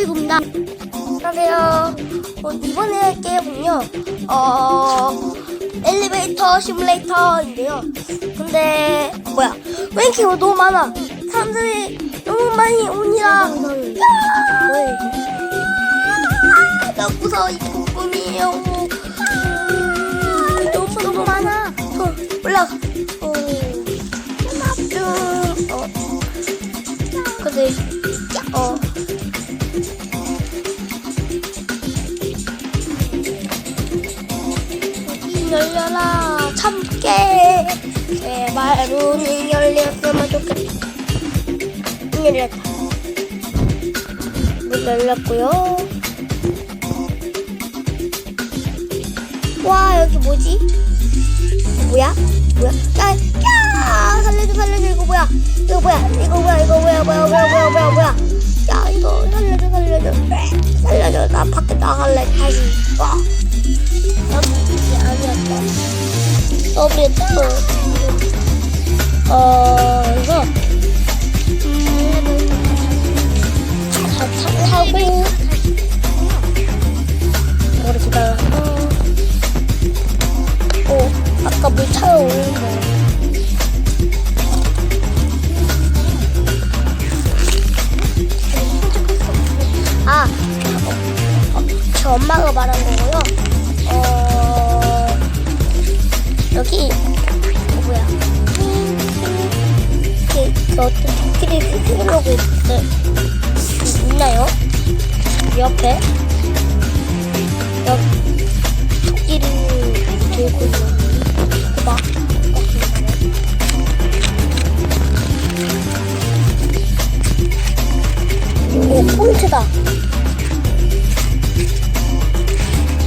이겁니다. 안녕하세요. 어, 이번에 할 게임은요, 어, 엘리베이터 시뮬레이터인데요. 근데, 뭐야, 왜 이렇게 너무 많아? 사람들이 너무 많이 오니라. 야! 너무 무서워, 이 꿈이에요. 문 열렸다 문 열렸고요. 와 여기 뭐지? 뭐야? 뭐야? 야, 야! 살려줘 살려줘. 이거 뭐야? 이거 뭐야? 이거 뭐야? 이거 뭐야? 뭐야? 뭐야? 뭐야? 뭐야? 뭐야? 야? 이거 살려줘 살려줘. 살려줘. 나 밖에 나갈래 다시. 와! 여기 아니었다. 서비스. 어, 이거. 음, 타고. 오래 기다려서. 오, 아까 물 차에 오는 거. 옆에 옆 토끼를 들고 있는 봐 오 포인트다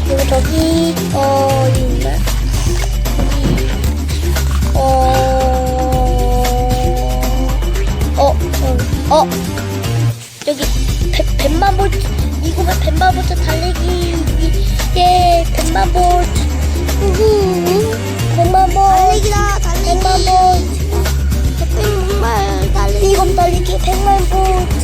그리고 저기 어 있네. 이건 달리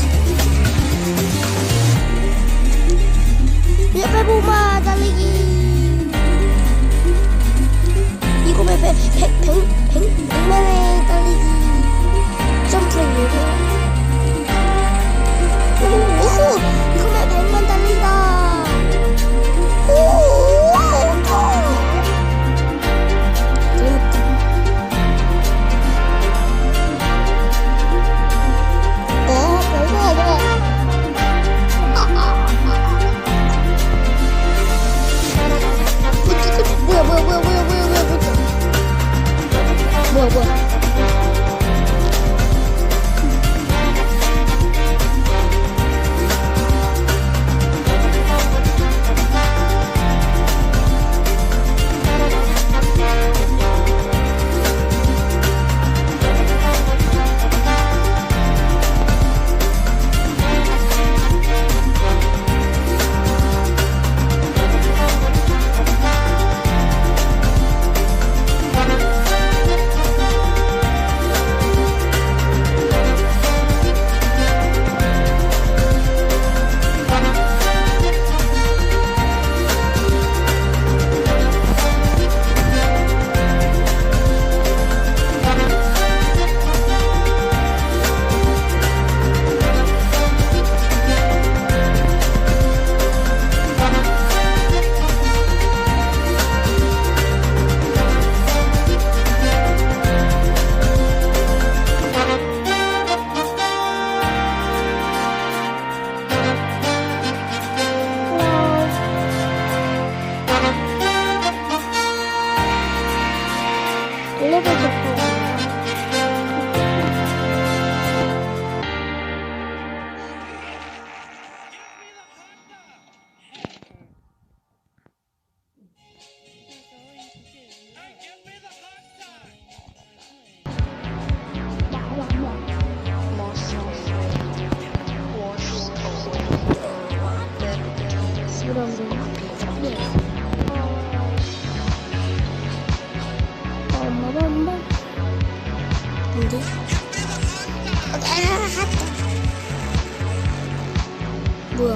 뭐야?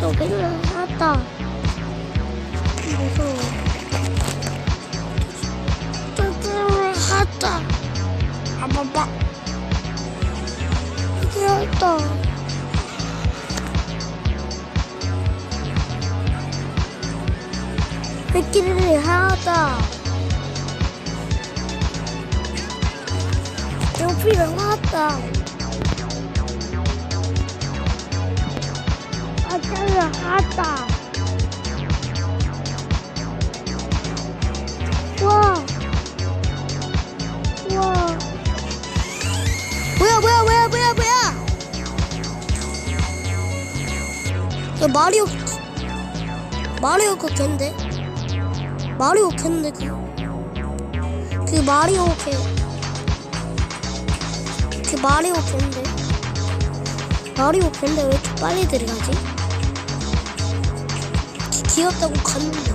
저기를 하다. 무서워. 저기를 하다. 아봐봐. 저기 하다. 새끼를 하다. 여기를 하다. 와. 와. 뭐야, 뭐야, 뭐야, 뭐야, 뭐야. 야, 마리오, 마리오 그 캔데? 마리오 캔데, 그. 그 마리오 캔. 그 마리오 캔데. 마리오 캔데 왜 이렇게 빨리 들어가지? 기- 귀엽다고 갔는데.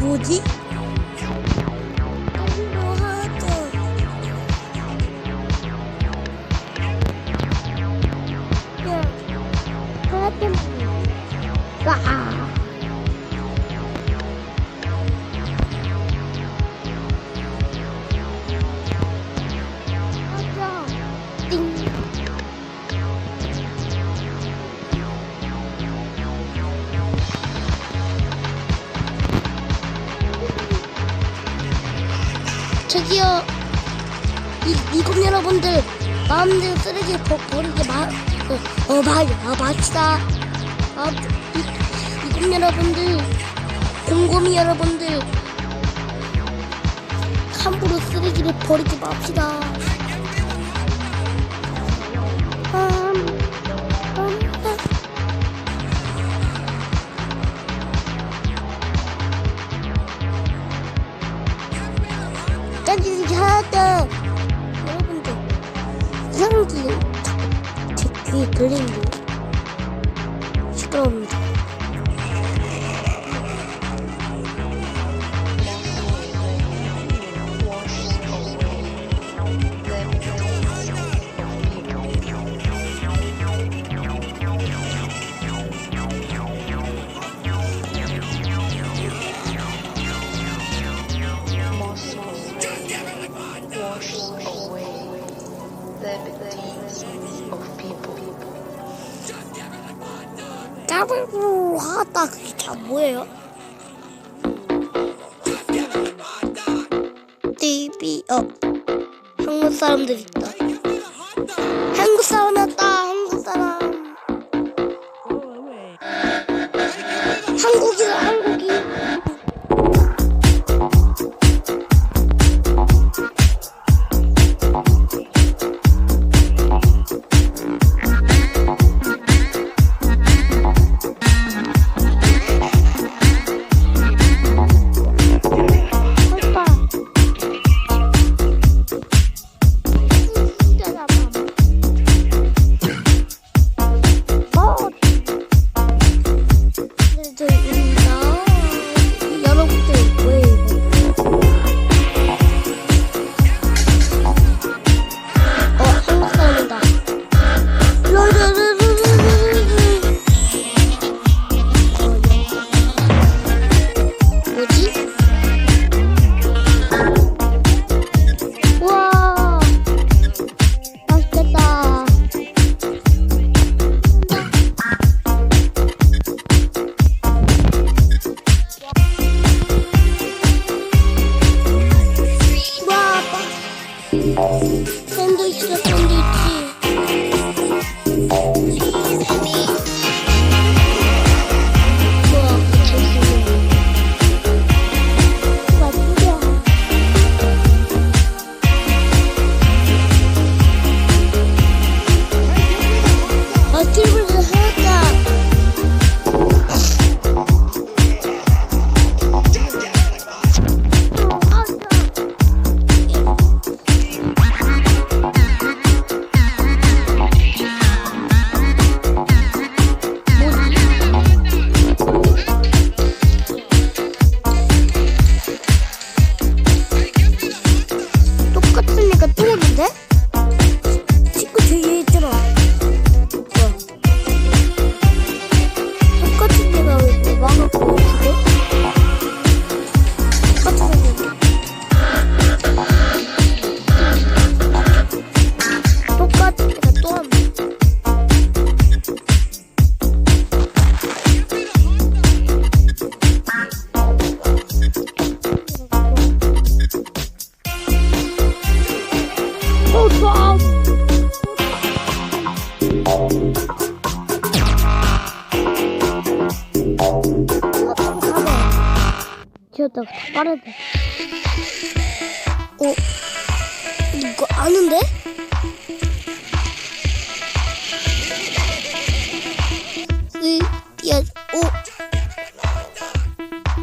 뭐지? 저기요 이, 이국 여러분들 마음대로 쓰레기 버, 버리지 마 어, 어 마, 아, 맙시다. 아, 이, 이국 여러분들 곰곰이 여러분들 함부로 쓰레기를 버리지 맙시다 하다 여러분들 이상한 게 자꾸 제 귀에 들리는데 하다 그게 다 뭐예요? TV 어 한국 사람들 있다 한국 사람 왔다 빠르네. 어? 이거 아는데? 으, 야, 오.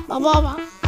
봐봐봐.